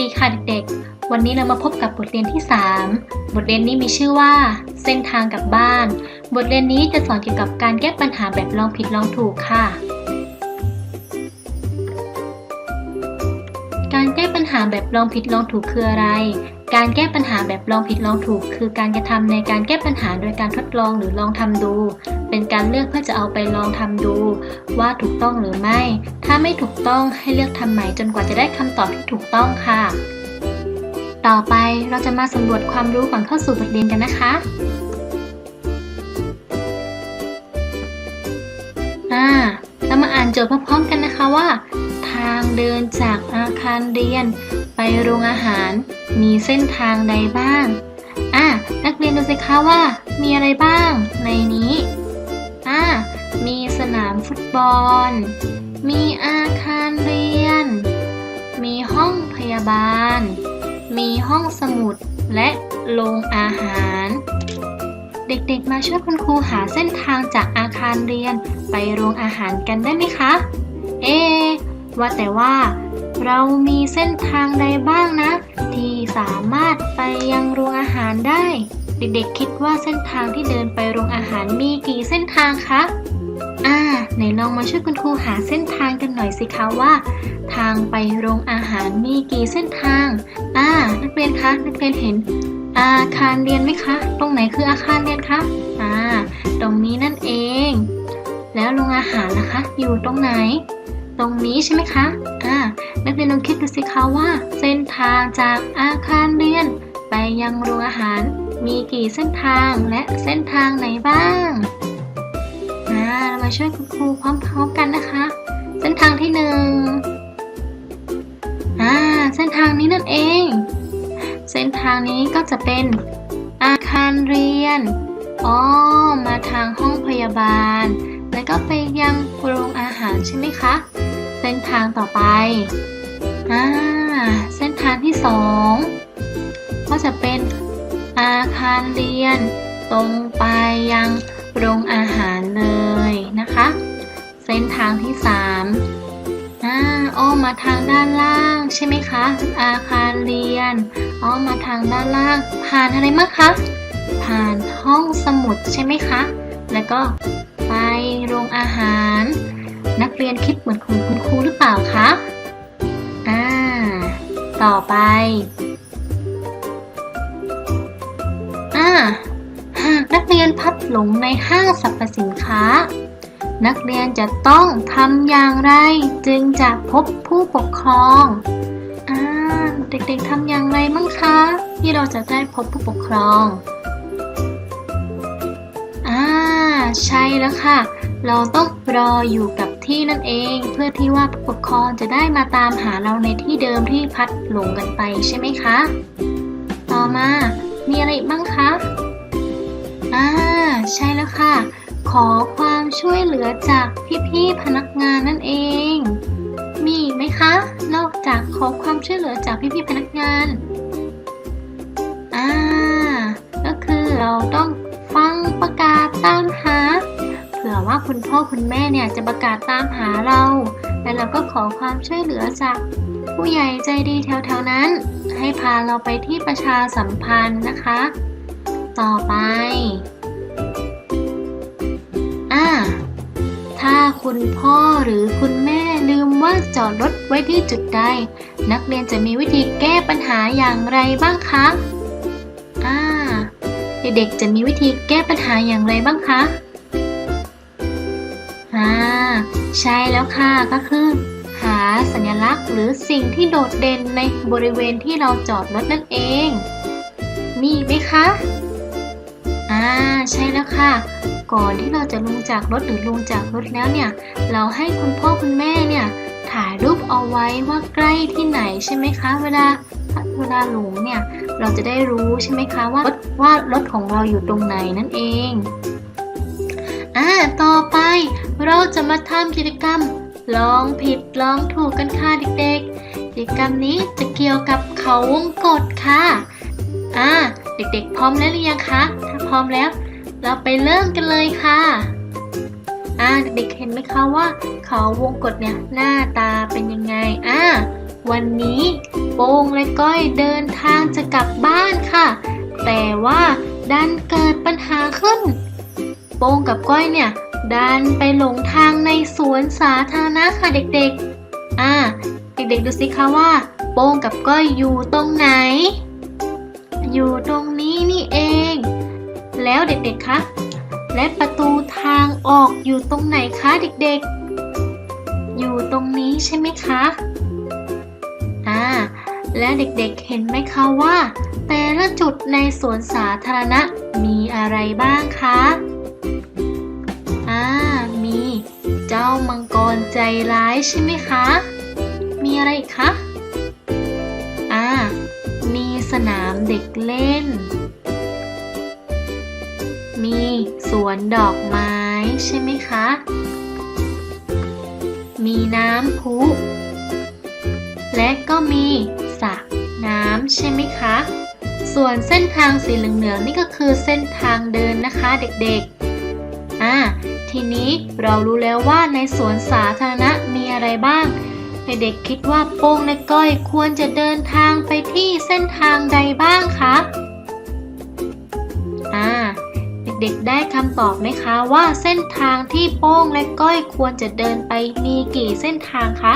ดีค่ะเด็กๆ วันนี้เรามาพบกับบทเรียนที่ 3 บทเรียนนี้มีชื่อว่า เส้นทางกลับบ้าน บทเรียนนี้จะสอนเกี่ยวกับการแก้ปัญหาแบบลองผิดลองถูกค่ะ การแก้ปัญหาแบบลองผิดลองถูกคืออะไร การแก้ปัญหาแบบลองผิดลองถูก คือการกระทำในการแก้ปัญหาโดยการทดลองหรือลองทำดู เป็นการเลือกเพื่อจะเอาไปลองทำดู ว่าถูกต้องหรือไม่ ถ้าไม่ถูกต้องให้เลือกทำใหม่จนกว่าจะได้คำตอบที่ถูกต้องค่ะ ต่อไปเราจะมาสำรวจความรู้ก่อนเข้าสู่บทเรียนกันนะคะอ่าเรามาอ่านโจทย์พร้อมๆกันนะคะว่า ทางเดินจากอาคารเรียน ไปโรงอาหาร มีเส้นทางใดบ้างอะนักเรียนดูสิคะว่ามีอะไรบ้างในนี้ อ่ามีสนามฟุตบอล มีอาคารเรียน มีห้องพยาบาล มีห้องสมุดและโรงอาหาร เด็กๆ มาช่วยคุณครูหาเส้นทางจากอาคารเรียนไปโรงอาหารกันได้ไหมคะ เอ ว่าแต่ว่า เรามีเส้นทางใดบ้างนะ ที่สามารถไปยังโรงอาหารได้ เด็กๆ คิดว่าเส้นทางที่เดินไปโรงอาหารมีกี่เส้นทางคะ อ่า ไหนลองมาช่วยคุณครูหาเส้นทางกันหน่อยสิคะว่า ทางไปโรงอาหารมีกี่เส้นทาง อ่า นักเรียนคะ นักเรียนเห็น อาคารเรียนไหมคะ ตรงไหนคืออาคารเรียนคะ อ่า ตรงนี้นั่นเอง แล้วโรงอาหารนะคะ อยู่ตรงไหน ตรงนี้ใช่ไหมคะ อ่า นักเรียนลองคิดดูสิคะว่า เส้นทางจากอาคารเรียนไปยังโรงอาหาร มีกี่เส้นทางและเส้นทางไหนบ้างอ่าเรามาช่วยคุณครูพร้อมๆกันนะคะ เส้นทางที่หนึ่งอ่าเส้นทางนี้นั่นเอง เส้นทางนี้ก็จะเป็นอาคารเรียนอ๋อมาทางห้องพยาบาล แล้วก็ไปยังโรงอาหารใช่ไหมคะ เส้นทางต่อไปอ่าเส้นทางที่สองก็จะเป็น อาคารเรียน ตรงไปยังโรงอาหารเลยนะคะ เส้นทางที่สามอ่าอ้อมมาทางด้านล่างใช่ไหมคะ อาคารเรียน อ้อมมาทางด้านล่าง ผ่านอะไรมางคะ ผ่านห้องสมุดใช่ไหมคะ แล้วก็ไปโรงอาหาร นักเรียนคิดเหมือนคุณครูหรือเปล่าคะ อ่า ต่อไป หากนักเรียนพัดหลงในห้างสรรพสินค้า นักเรียนจะต้องทำอย่างไรจึงจะพบผู้ปกครองอ่าเด็กๆทำอย่างไรมั่งคะ ที่เราจะได้พบผู้ปกครองอ่าใช่แล้วค่ะ เราต้องรออยู่กับที่นั่นเอง เพื่อที่ว่าผู้ปกครองจะได้มาตามหาเราในที่เดิมที่พัดหลงกันไปใช่ไหมคะ ต่อมา มีอะไรอีกบ้างคะ อ่า ใช่แล้วค่ะ ขอความช่วยเหลือจากพี่ๆพนักงานนั่นเอง มีไหมคะ นอกจากขอความช่วยเหลือจากพี่ๆพนักงาน อ่า ก็คือเราต้องฟังประกาศตามหา เผื่อว่าคุณพ่อคุณแม่เนี่ยจะประกาศตามหาเรา แล้วเราก็ขอความช่วยเหลือจากผู้ใหญ่ใจดีแถวๆนั้น ให้พาเราไปที่ประชาสัมพันธ์นะคะ ต่อไป อ่า ถ้าคุณพ่อหรือคุณแม่ลืมว่าจอดรถไว้ที่จุดใด นักเรียนจะมีวิธีแก้ปัญหาอย่างไรบ้างคะ อ่า เด็กๆจะมีวิธีแก้ปัญหาอย่างไรบ้างคะ อ่า ใช่แล้วค่ะก็คือ หาสัญลักษณ์หรือสิ่งที่โดดเด่นในบริเวณที่เราจอดรถนั่นเอง มีไหมคะ อ่า ใช่แล้วค่ะ ก่อนที่เราจะลงจากรถหรือลงจากรถแล้วเนี่ย เราให้คุณพ่อคุณแม่เนี่ย ถ่ายรูปเอาไว้ว่าใกล้ที่ไหนใช่ไหมคะ เวลาเวลาหลงเนี่ย เราจะได้รู้ใช่ไหมคะว่าว่ารถของเราอยู่ตรงไหนนั่นเอง อ่า ต่อไปเราจะมาทำกิจกรรม ลองผิดลองถูกกันค่ะเด็กๆ กิจกรรมนี้จะเกี่ยวกับเขาวงกตค่ะ อ่า เด็กๆ พร้อมแล้วหรือยังคะ ถ้าพร้อมแล้ว เราไปเริ่มกันเลยค่ะ อ่า เด็กๆ เห็นไหมคะว่าเขาวงกตเนี่ยหน้าตาเป็นยังไง อ่า วันนี้โป้งและก้อยเดินทางจะกลับบ้านค่ะ แต่ว่าดันเกิดปัญหาขึ้น โป้งกับก้อยเนี่ย ดันไปหลงทางในสวนสาธารณะค่ะเด็กๆ อ่า เด็กๆดูสิคะว่า โป้งกับก้อยอยู่ตรงไหน อยู่ตรงนี้นี่เอง แล้วเด็กๆ คะ และประตูทางออกอยู่ตรงไหนคะเด็กๆ อยู่ตรงนี้ใช่ไหมคะ อ่า และเด็กๆ เห็นไหมคะว่า แต่ละจุดในสวนสาธารณะมีอะไรบ้างคะ จ้ามังกรใจร้ายใช่ไหมคะ มีอะไรอีกคะ อ่า มีสนามเด็กเล่น มีสวนดอกไม้ใช่ไหมคะ มีน้ำพุ และก็มีสระน้ำใช่ไหมคะ ส่วนเส้นทางสีเหลืองๆนี่ก็คือเส้นทางเดินนะคะเด็กๆ อ่า ทีนี้เรารู้แล้วว่าในสวนสาธารณะมีอะไรบ้าง เด็กๆคิดว่าโป้งและก้อยควรจะเดินทางไปที่เส้นทางใดบ้างคะอ่าเด็กๆได้คำตอบไหมคะว่าเส้นทางที่โป้งและก้อยควรจะเดินไปมีกี่เส้นทางคะ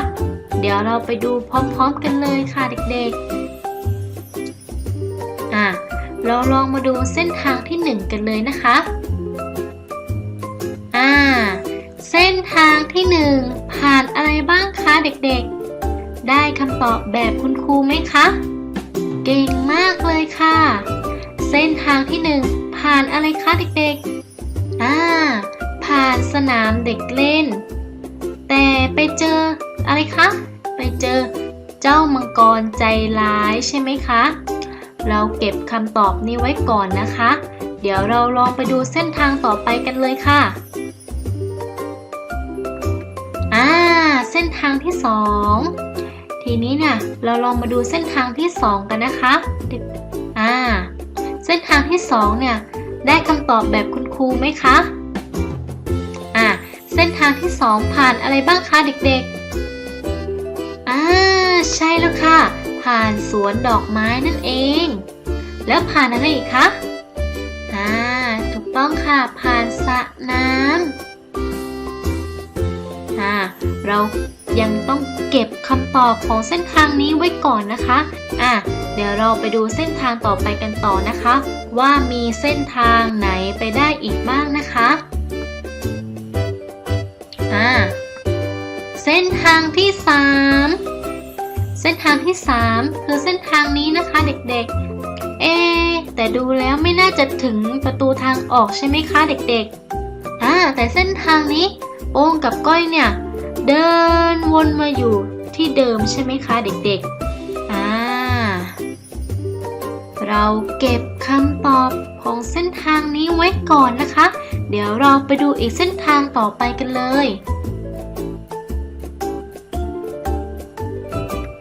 เดี๋ยวเราไปดูพร้อมๆกันเลยค่ะเด็กๆ อะเราลองมาดูเส้นทางที่หนึ่งกันเลยนะคะ ทางที่หนึ่งผ่านอะไรบ้างคะเด็กๆ ได้คำตอบแบบคุณครูไหมคะ เก่งมากเลยค่ะ เส้นทางที่หนึ่งผ่านอะไรคะเด็กๆ อ่า ผ่านสนามเด็กเล่น แต่ไปเจออะไรคะ ไปเจอเจ้ามังกรใจร้ายใช่ไหมคะ เราเก็บคำตอบนี้ไว้ก่อนนะคะ เดี๋ยวเราลองไปดูเส้นทางต่อไปกันเลยค่ะ ส้นทางที่สองทีนี้เนี่ยเราลองมาดูเส้นทางที่สองกันนะคะเด็กอ่าเส้นทางที่สองเนี่ยได้คำตอบแบบคุณครูไหมคะอ่าเส้นทางที่สองผ่านอะไรบ้างคะเด็กๆอ่าใช่แล้วค่ะ ผ่านสวนดอกไม้นั่นเอง แล้วผ่านอะไรอีกคะอ่าถูกต้องค่ะผ่านสระน้ำ อ่าเรายังต้องเก็บคำตอบของเส้นทางนี้ไว้ก่อนนะคะอะเดี๋ยวเราไปดูเส้นทางต่อไปกันต่อนะคะ ว่ามีเส้นทางไหนไปได้อีกบ้างนะคะอ่าเส้นทางที่ 3 เส้นทางที่ 3 คือเส้นทางนี้นะคะเด็กๆ เอ แต่ดูแล้วไม่น่าจะถึงประตูทางออกใช่ไหมคะเด็กๆอ่าแต่เส้นทางนี้ โป้งกับก้อยเนี่ย เดินวนมาอยู่ที่เดิมใช่ไหมคะเด็กๆ อ่า เราเก็บคำตอบของเส้นทางนี้ไว้ก่อนนะคะ เดี๋ยวเราไปดูอีกเส้นทางต่อไปกันเลย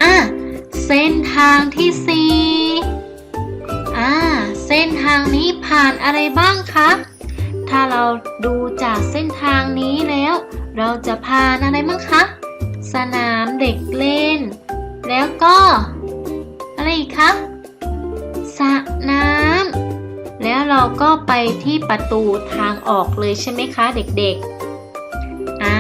อะเส้นทางที่สี่อ่า เส้นทางนี้ผ่านอะไรบ้างคะ ถ้าเราดูจากเส้นทางนี้แล้ว เราจะผ่านอะไรบ้างคะ สนามเด็กเล่น แล้วก็ อะไรอีกคะสระน้ำแล้วเราก็ไปที่ประตูทางออกเลยใช่ไหมคะเด็กๆ อ่า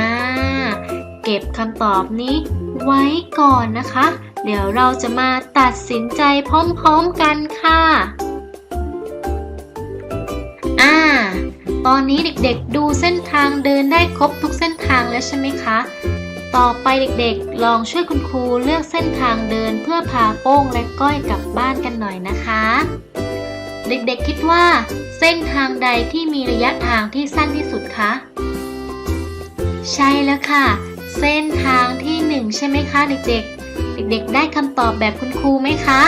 เก็บคำตอบนี้ไว้ก่อนนะคะ เดี๋ยวเราจะมาตัดสินใจพร้อมๆกันค่ะ อ่า ตอนนี้เด็กๆดูเส้นทางเดินได้ครบทุกเส้นทางแล้วใช่ไหมคะ ต่อไปเด็กๆ ลองช่วยคุณครูเลือกเส้นทางเดินเพื่อพาโป้งและก้อยกลับบ้านกันหน่อยนะคะ เด็กๆคิดว่า เส้นทางใดที่มีระยะทางที่สั้นที่สุดคะ ใช่แล้วค่ะ เส้นทางที่หนึ่งใช่ไหมคะ เด็กๆ เด็กๆ ได้คำตอบแบบคุณครูไหมคะ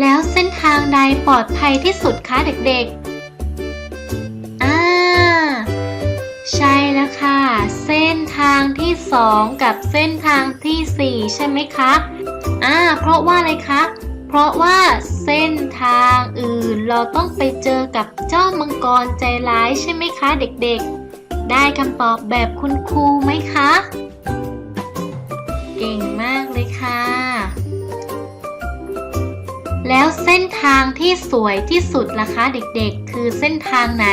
แล้วเส้นทางใดปลอดภัยที่สุดคะเด็กๆ อ่า ใช่แล้วค่ะ เส้นทางที่สองกับเส้นทางที่สี่ใช่ไหมคะ อ่า เพราะว่าอะไรคะ เพราะว่าเส้นทางอื่นเราต้องไปเจอกับเจ้ามังกรใจร้ายใช่ไหมคะเด็กๆ ได้คำตอบแบบคุณครูไหมคะเลยค่ะ แล้วเส้นทางที่สวยที่สุดล่ะคะเด็กๆ คือเส้นทางไหน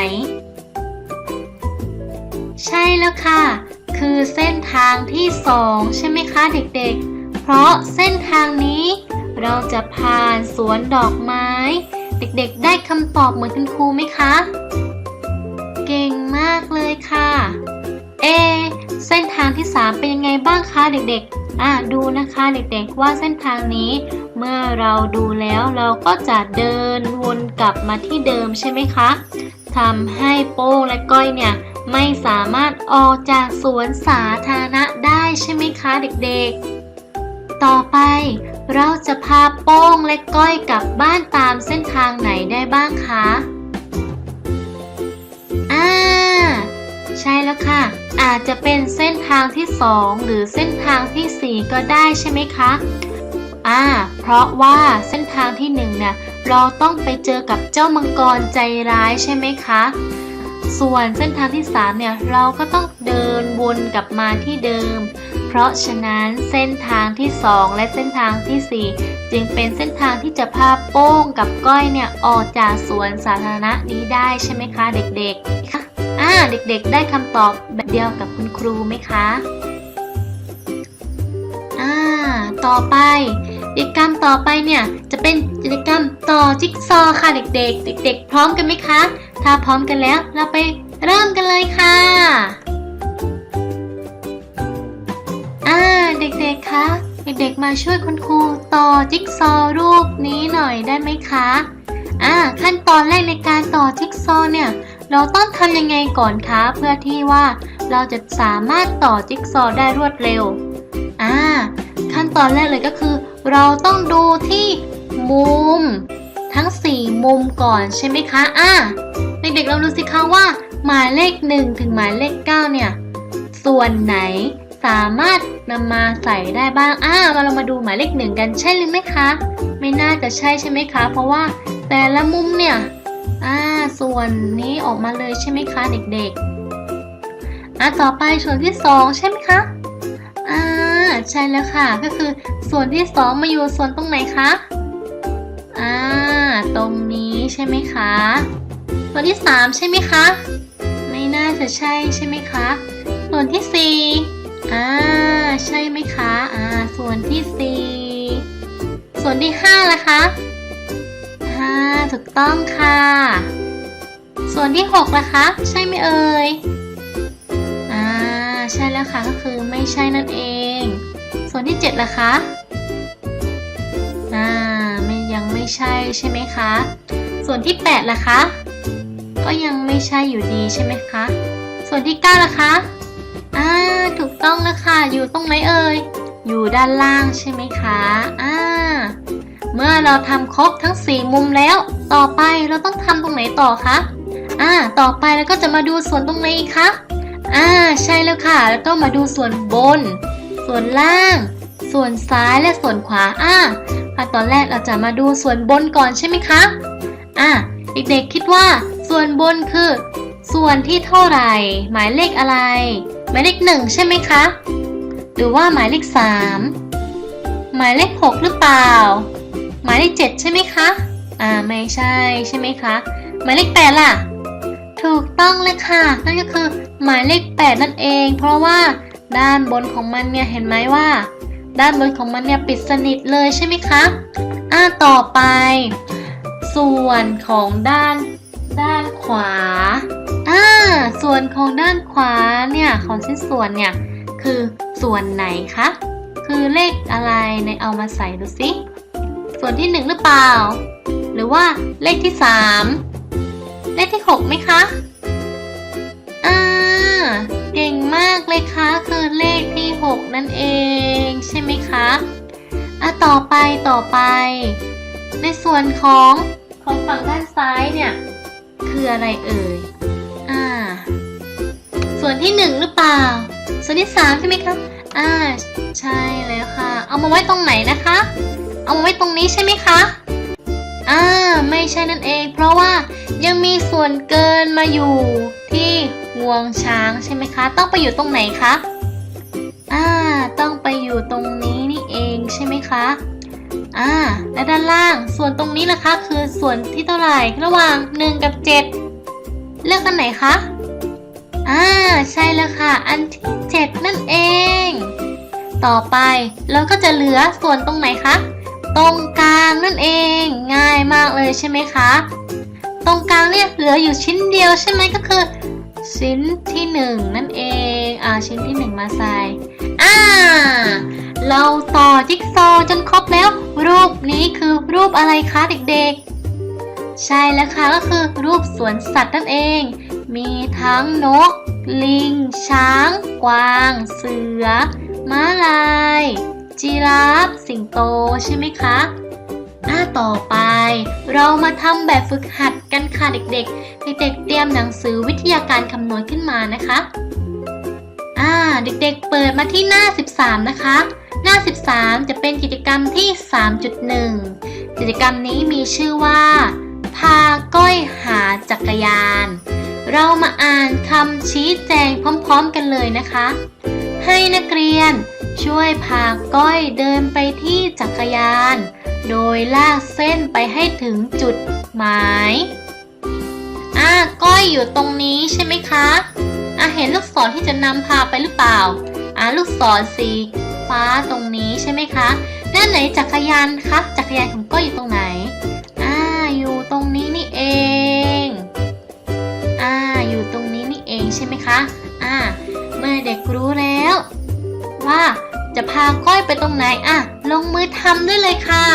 ใช่แล้วค่ะ คือเส้นทางที่สองใช่ไหมคะเด็กๆ เพราะเส้นทางนี้ เราจะผ่านสวนดอกไม้ เด็กๆ ได้คำตอบเหมือนคุณครูไหมคะ เก่งมากเลยค่ะ เอ เส้นทางที่3เป็นยังไงบ้างคะเด็กๆ อะดูนะคะเด็กๆว่าเส้นทางนี้ เมื่อเราดูแล้วเราก็จะเดินวนกลับมาที่เดิมใช่ไหมคะทำให้โป้งและก้อยเนี่ยไม่สามารถออกจากสวนสาธารณะได้ใช่ไหมคะเด็กๆ ต่อไปเราจะพาโป้งและก้อยกลับบ้านตามเส้นทางไหนได้บ้างคะอ่าใช่แล้วค่ะ อาจจะเป็นเส้นทางที่ 2 หรือเส้นทางทีสี่4 ก็ได้ใช่ไหมคะ อ่า เพราะว่าเส้นทางที่1เนี่ยเราต้องไปเจอกับเจ้ามังกรใจร้ายใช่ไหมคะ ส่วนเส้นทางที่3เนี่ยเราก็ต้องเดินวนกลับมาที่เดิม เพราะฉะนั้นเส้นทางที่ 2 และเส้นทางทีสี่4 จึงเป็นเส้นทางที่จะพาโป้งกับก้อยเนี่ยออกจากสวนสาธารณะนี้ได้ใช่ไหมคะ เด็กๆ ค่ะอ่าเด็กๆ ได้คำตอบแบบเดียวกับคุณครูไหมคะ อ่า ต่อไป กิจกรรมต่อไปเนี่ยจะเป็นกิจกรรมต่อจิ๊กซอค่ะเด็กๆ เด็ก ๆ พร้อมกันไหมคะ ถ้าพร้อมกันแล้วเราไปเริ่มกันเลยค่ะอ่าเด็กๆคะเด็กๆมาช่วยคุณครูต่อจิ๊กซอรูปนี้หน่อยได้ไหมคะอ่าขั้นตอนแรกในการต่อจิ๊กซอเนี่ยเราต้องทำยังไงก่อนคะเพื่อที่ว่าเราจะสามารถต่อจิ๊กซอได้รวดเร็วอ่า ขั้นตอนแรกเลยก็คือ เราต้องดูที่มุม ทั้ง 4 มุมก่อนใช่ไหมคะอ่าเด็กๆเราดูสิคะว่า หมายเลข 1 ถึงหมายเลข 9 เนี่ย ส่วนไหนสามารถนำมาใส่ได้บ้างอ่ามาเรามาดูหมายเลขหนึ่งกันใช่หรือไม่คะ ไม่น่าจะใช่ใช่ไหมคะ เพราะว่าแต่ละมุมเนี่ยอ่าส่วนนี้ออกมาเลยใช่ไหมคะเด็กๆอะต่อไปส่วนที่สองใช่ไหมคะ ใช่แล้วค่ะ ก็คือส่วนที่สองมาอยู่ส่วนตรงไหนคะอ่าตรงนี้ใช่ไหมคะส่วนที่สามใช่ไหมคะ ไม่น่าจะใช่ใช่ไหมคะ ส่วนที่สี่อ่าใช่ไหมคะอ่าส่วนที่สี่ส่วนที่ห้าล่ะคะห้าถูกต้องค่ะ ส่วนที่หกล่ะคะ ใช่ไหมเอ่ยอ่าใช่แล้วค่ะก็คือไม่ใช่นั่นเอง ส่วนที่เจ็ดล่ะคะอ่าไม่ยังไม่ใช่ใช่ไหมคะ ส่วนที่แปดล่ะคะ ก็ยังไม่ใช่อยู่ดีใช่ไหมคะ ส่วนที่เก้าล่ะคะอ่าถูกต้องแล้วค่ะ อยู่ตรงไหนเอ่ย อยู่ด้านล่างใช่ไหมคะอ่าเมื่อเราทำครบทั้ง 4 มุมแล้ว ต่อไปเราต้องทำตรงไหนต่อคะอ่าต่อไปเราก็จะมาดูส่วนตรงไหนอีกคะอ่าใช่แล้วค่ะ แล้วก็มาดูส่วนบน ส่วนล่าง ส่วนซ้ายและส่วนขวาอ่าตอนแรกเราจะมาดูส่วนบนก่อนใช่ไหมคะอ่าเด็กๆคิดว่าส่วนบนคือ ส่วนที่เท่าไหร่ หมายเลขอะไร หมายเลขหนึ่งใช่ไหมคะ หรือว่าหมายเลขสามหมายเลขหกหรือเปล่า หมายเลขเจ็ดใช่ไหมคะอ่าไม่ใช่ใช่ไหมคะหมายเลขแปดล่ะ ถูกต้องเลยค่ะ นั่นก็คือหมายเลขแปดนั่นเอง เพราะว่า ด้านบนของมันเนี่ยเห็นไหมว่า ด้านบนของมันเนี่ยปิดสนิทเลยใช่ไหมคะอ่าต่อไป ส่วนของด้านด้านขวาอ่าส่วนของด้านขวาเนี่ยของชิ้นส่วนเนี่ยคือส่วนไหนคะคือเลขอะไรในเอามาใส่ดูสิส่วนที่หนึ่งหรือเปล่า หรือว่าเลขที่สามเลขที่หกไหมคะอ่า เก่งมากเลยคะคือเลขที่หกนั่นเองใช่ไหมคะอะต่อไปต่อไป ในส่วนของของฝั่งด้านซ้ายเนี่ย คืออะไรเอ่ยอ่าส่วนที่หนึ่งหรือเปล่า ส่วนที่สามใช่ไหมคะอ่าใช่แล้วค่ะ เอามาไว้ตรงไหนนะคะ เอามาไว้ตรงนี้ใช่ไหมคะอ่าไม่ใช่นั่นเอง เพราะว่ายังมีส่วนเกินมาอยู่ที่ งวงช้างใช่ไหมคะ ต้องไปอยู่ตรงไหนคะ อ่า ต้องไปอยู่ตรงนี้นี่เองใช่ไหมคะ อ่า และด้านล่าง ส่วนตรงนี้ล่ะคะ คือส่วนที่เท่าไหร่ระหว่าง 1 กับ 7 เลือกอันไหนคะ อ่า ใช่แล้วค่ะ อันที่ 7 นั่นเอง ต่อไปเราก็จะเหลือส่วนตรงไหนคะ ตรงกลางนั่นเอง ง่ายมากเลยใช่ไหมคะ ตรงกลางเนี่ยเหลืออยู่ชิ้นเดียวใช่ไหมก็คือ ชิ้นที่หนึ่งนั่นเองอ่าชิ้นที่หนึ่งมาใส่อ่าเราต่อจิ๊กซอว์จนครบแล้ว รูปนี้คือรูปอะไรคะเด็กๆ ใช่แล้วค่ะก็คือรูปสวนสัตว์นั่นเอง มีทั้งนก ลิง ช้าง กวาง เสือม้าลายจีราฟ สิงโตใช่ไหมคะ อ่าต่อไป เรามาทำแบบฝึกหัดกันค่ะเด็กๆ เด็กๆ เตรียมหนังสือวิทยาการคำนวณขึ้นมานะคะอ่าเด็กๆ เปิดมาที่หน้า 13 นะคะ หน้า 13 จะเป็นกิจกรรมที่ 3.1 กิจกรรมนี้มีชื่อว่า พาก้อยหาจักรยาน เรามาอ่านคำชี้แจงพร้อม ๆ กันเลยนะคะ ให้นักเรียน ช่วยพาก้อยเดินไปที่จักรยาน โดยลากเส้นไปให้ถึงจุดหมายอ่าก้อยอยู่ตรงนี้ใช่ไหมคะอ่าเห็นลูกศรที่จะนำพาไปหรือเปล่าอ่าลูกศรสีฟ้าตรงนี้ใช่ไหมคะด้านไหนจักรยานคะจักรยานของก้อยอยู่ตรงไหนอ่าอยู่ตรงนี้นี่เองอ่าอยู่ตรงนี้นี่เองใช่ไหมคะ ด็กรู้แล้ว ว่าจะพาก้อยไปตรงไหนอะ ลงมือทำด้วยเลยค่ะ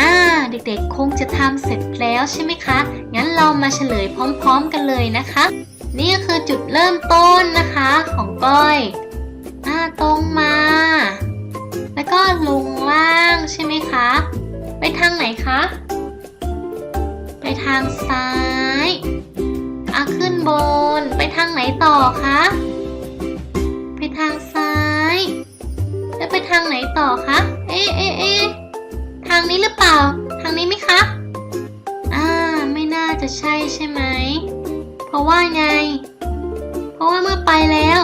อ่าเด็กๆ คงจะทำเสร็จแล้วใช่ไหมคะ งั้นเรามาเฉลยพร้อมๆกันเลยนะคะ นี่คือจุดเริ่มต้นนะคะของก้อยอ่าตรงมา แล้วก็ลงล่างใช่ไหมคะ ไปทางไหนคะ ไปทางซ้ายอะขึ้นบน ไปทางไหนต่อคะ ไปทางซ้าย แล้วไปทางไหนต่อคะ เอ๊ะเอ๊ะเอ๊ะทางนี้หรือเปล่า ทางนี้ไหมคะอ่าไม่น่าจะใช่ใช่ไหม เพราะว่าไง เพราะว่าเมื่อไปแล้ว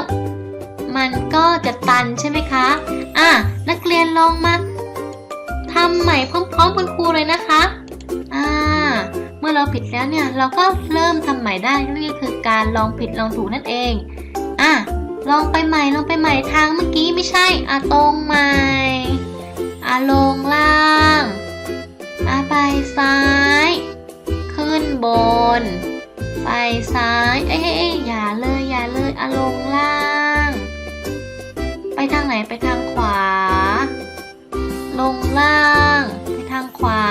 มันก็จะตันใช่ไหมคะ อะนักเรียนลองมาทำใหม่พร้อมๆคุณครูเลยนะคะ อ่า มื่อเราผิดแล้วเนี่ยเราก็เริ่มทำใหม่ได้นี่คือการลองผิดลองถูกนั่นเองอะลองไปใหม่ลองไปใหม่ทางเมื่อกี้ไม่ใช่อะตรงใหม่อะลงล่างอะไปซ้าย ขึ้นบน ไปซ้ายเอ้ยเอ้ยเอ้ยอย่าเลยอย่าเลยอะลงล่าง ไปทางไหนไปทางขวา ลงล่าง ไปทางขวา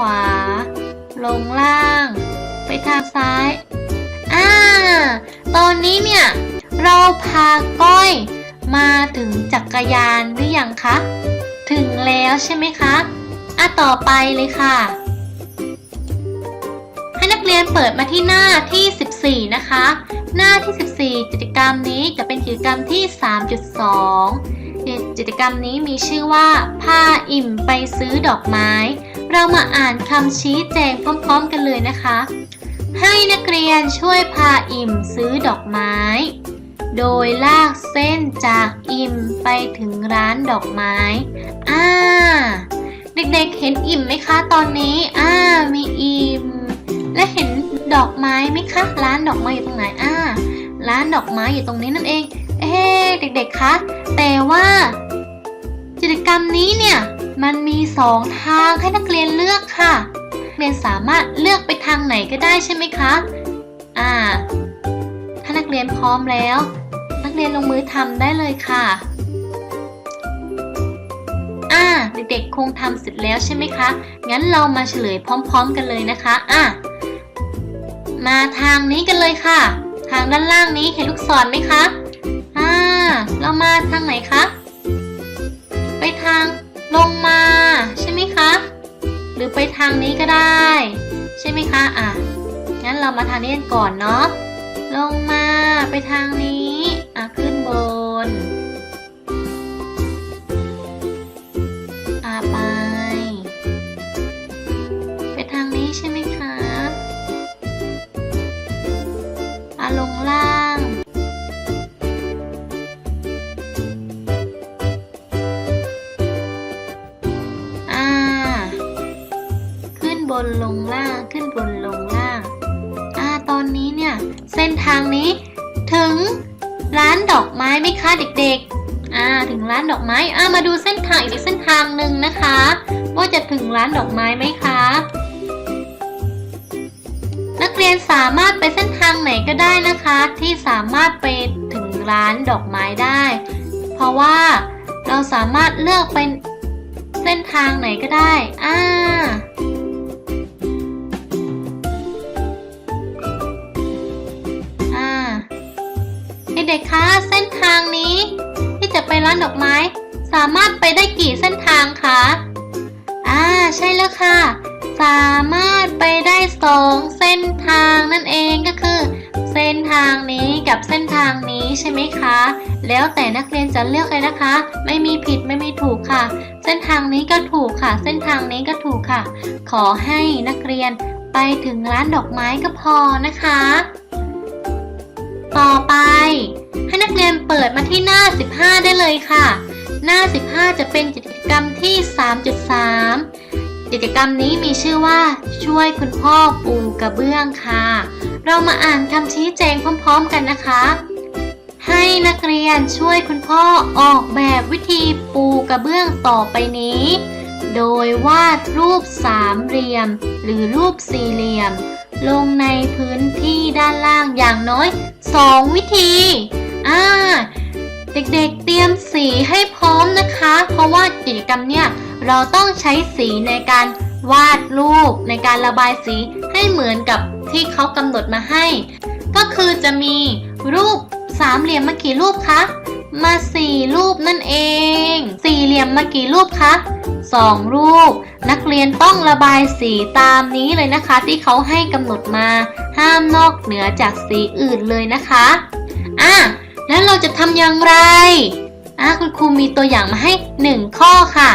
วา ลงล่าง ไปทางซ้าย อ่า ตอนนี้เนี่ย เราพาก้อยมาถึงจักรยานหรือยังคะ ถึงแล้วใช่ไหมคะ อะต่อไปเลยค่ะ ให้นักเรียนเปิดมาที่หน้าที่ 14 นะคะ หน้าที่ 14 กิจกรรมนี้จะเป็นกิจกรรมที่ 3.2กิจกรรมนี้มีชื่อว่าพาอิ่มไปซื้อดอกไม้ เรามาอ่านคำชี้แจงพร้อมๆกันเลยนะคะ ให้นักเรียนช่วยพาอิ่มซื้อดอกไม้ โดยลากเส้นจากอิ่มไปถึงร้านดอกไม้ อ่า เด็กๆเห็นอิ่มไหมคะตอนนี้ อ่า มีอิ่ม และเห็นดอกไม้ไหมคะ ร้านดอกไม้อยู่ตรงไหน อ่า ร้านดอกไม้อยู่ตรงนี้นั่นเอง เอ๊เด็กๆคะ แต่ว่ากิจกรรมนี้เนี่ย มันมีสองทางให้นักเรียนเลือกค่ะ เรียนสามารถเลือกไปทางไหนก็ได้ใช่ไหมคะ อ่า ถ้านักเรียนพร้อมแล้ว นักเรียนลงมือทำได้เลยค่ะ อ่า เด็กๆคงทำเสร็จแล้วใช่ไหมคะ งั้นเรามาเฉลยพร้อม ๆ กันเลยนะคะ อะมาทางนี้กันเลยค่ะ ทางด้านล่างนี้เห็นลูกศรไหมคะ อ่า เรามาทางไหนคะ รือไปทางนี้ก็ได้ ใช่ไหมคะอะงั้นเรามาทางนี้กันก่อนเนาะลงมาไปทางนี้อะขึ้นบน นลงล่างขึ้นบนลงล่าง อ่าตอนนี้เนี่ย เส้นทางนี้ ถึงร้านดอกไม้ไหมคะเด็กๆ อ่าถึงร้านดอกไม้ อ่ามาดูเส้นทางอีกเส้นทางหนึ่งนะคะ ว่าจะถึงร้านดอกไม้ไหมคะ นักเรียนสามารถไปเส้นทางไหนก็ได้นะคะ ที่สามารถไปถึงร้านดอกไม้ได้ เพราะว่าเราสามารถเลือกเป็นเส้นทางไหนก็ได้ อ่า ด็กๆ คะ เส้นทางนี้ ที่จะไปร้านดอกไม้ สามารถไปได้กี่เส้นทางคะ อ่า ใช่แล้วค่ะ สามารถไปได้สองเส้นทางนั่นเองก็คือ เส้นทางนี้กับเส้นทางนี้ใช่ไหมคะ แล้วแต่นักเรียนจะเลือกเลยนะคะ ไม่มีผิดไม่มีถูกค่ะ เส้นทางนี้ก็ถูกค่ะ เส้นทางนี้ก็ถูกค่ะ ขอให้นักเรียนไปถึงร้านดอกไม้ก็พอนะคะ ต่อไป ให้นักเรียนเปิดมาที่หน้า 15 ได้เลยค่ะ หน้า 15 จะเป็นกิจกรรมที่ 3.3 กิจกรรมนี้มีชื่อว่า ช่วยคุณพ่อปูกระเบื้องค่ะ เรามาอ่านคำชี้แจงพร้อม ๆ กันนะคะ ให้นักเรียนช่วยคุณพ่อออกแบบวิธีปูกระเบื้องต่อไปนี้ โดยวาดรูปสามเหลี่ยม หรือรูปสี่เหลี่ยม ลงในพื้นที่ด้านล่างอย่างน้อย 2 วิธีอ่าเด็กๆเตรียมสีให้พร้อมนะคะ เพราะว่ากิจกรรมเนี่ยเราต้องใช้สีในการวาดรูปในการระบายสีให้เหมือนกับที่เขากำหนดมาให้ ก็คือจะมีรูปสามเหลี่ยมมากี่รูปคะ มาสี่รูปนั่นเอง สี่เหลี่ยมมากี่รูปคะสองรูป นักเรียนต้องระบายสีตามนี้เลยนะคะ ที่เขาให้กำหนดมา ห้ามนอกเหนือจากสีอื่นเลยนะคะอะแล้วเราจะทำอย่างไรอะคุณครูมีตัวอย่างมาให้หนึ่งข้อค่ะ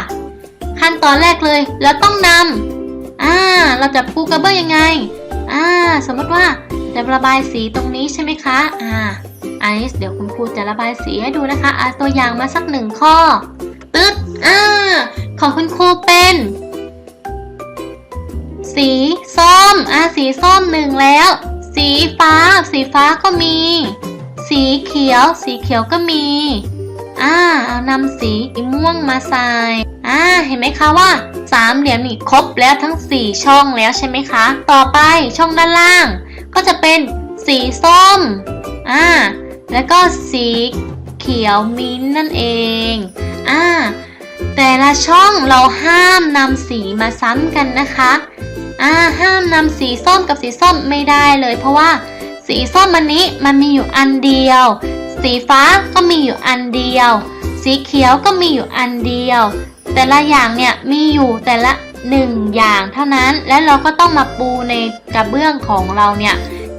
ขั้นตอนแรกเลยเราต้องนำอ่าเราจะปูกระเบื้องยังไงอ่าสมมติว่าจะระบายสีตรงนี้ใช่ไหมคะอ่า ไอซ์เดี๋ยวคุณครูจะระบายสีให้ดูนะคะอ่าตัวอย่างมาสักหนึ่งข้อตึ๊ดอ่าของคุณครูเป็น สีส้มอ่าสีส้มหนึ่งแล้ว สีฟ้า สีฟ้าก็มี สีเขียว สีเขียวก็มีอ่าเอานำสีม่วงมาใส่อ่าเห็นไหมคะว่าสามเหลี่ยมนี่ครบแล้วทั้ง4ช่องแล้วใช่ไหมคะ ต่อไปช่องด้านล่าง ก็จะเป็นสีส้ม อ่าแล้วก็สีเขียวมิ้นท์นั่นเองอ่าแต่ละช่องเราห้ามนำสีมาซ้ำกันนะคะอ่าห้ามนำสีส้มกับสีส้มไม่ได้เลย เพราะว่าสีส้มมันนี้มันมีอยู่อันเดียว สีฟ้าก็มีอยู่อันเดียว สีเขียวก็มีอยู่อันเดียว แต่ละอย่างเนี่ยมีอยู่แต่ละหนึ่งอย่างเท่านั้นและเราก็ต้องมาปูในกระเบื้องของเราเนี่ย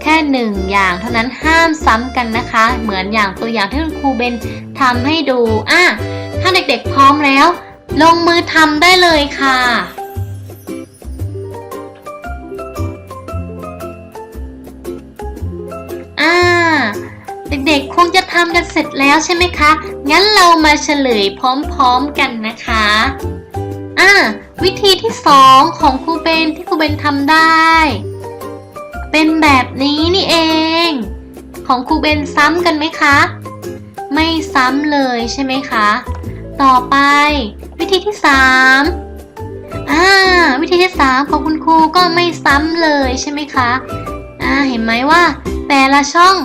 ค่หนึ่งอย่างเท่านั้นห้ามซ้ำกันนะคะ เหมือนอย่างตัวอย่างที่คุณครูเบนทำให้ดูอะถ้าเด็กๆพร้อมแล้ว ลงมือทำได้เลยค่ะอ่าเด็กๆคงจะทำกันเสร็จแล้วใช่ไหมคะ งั้นเรามาเฉลยพร้อมๆกันนะคะอ่าวิธีที่สองของครูเบนที่ครูเบนทำได้ เป็นแบบนี้นี่เอง ของครูเบนซ้ำกันไหมคะ ไม่ซ้ำเลยใช่ไหมคะ ต่อไปวิธีที่สามอ่าวิธีที่สามของคุณครูก็ไม่ซ้ำเลยใช่ไหมคะอ่าเห็นไหมว่า แต่ละช่อง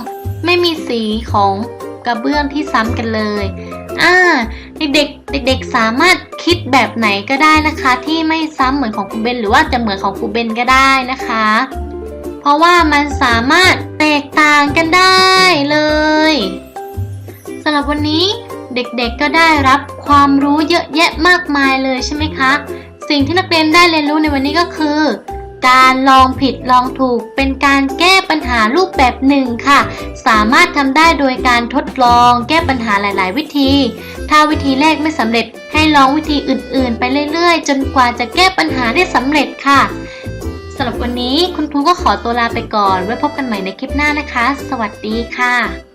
ไม่มีสีของกระเบื้องที่ซ้ำกันเลยอ่าเด็กๆเด็กๆสามารถคิดแบบไหนก็ได้นะคะ ที่ไม่ซ้ำเหมือนของครูเบนหรือว่าจะเหมือนของครูเบนก็ได้นะคะ เพราะว่ามันสามารถแตกต่างกันได้เลยสำหรับวันนี้เด็กๆก็ได้รับความรู้เยอะแยะมากมายเลยใช่ไหมคะ สิ่งที่นักเรียนได้เรียนรู้ในวันนี้ก็คือ การลองผิดลองถูกเป็นการแก้ปัญหารูปแบบหนึ่งค่ะ สามารถทำได้โดยการทดลองแก้ปัญหาหลาย ๆ วิธี ถ้าวิธีแรกไม่สำเร็จให้ลองวิธีอื่น ๆ ไปเรื่อย ๆ จนกว่าจะแก้ปัญหาได้สำเร็จค่ะ สำหรับวันนี้คุณครูก็ขอตัวลาไปก่อน ไว้พบกันใหม่ในคลิปหน้านะคะ สวัสดีค่ะ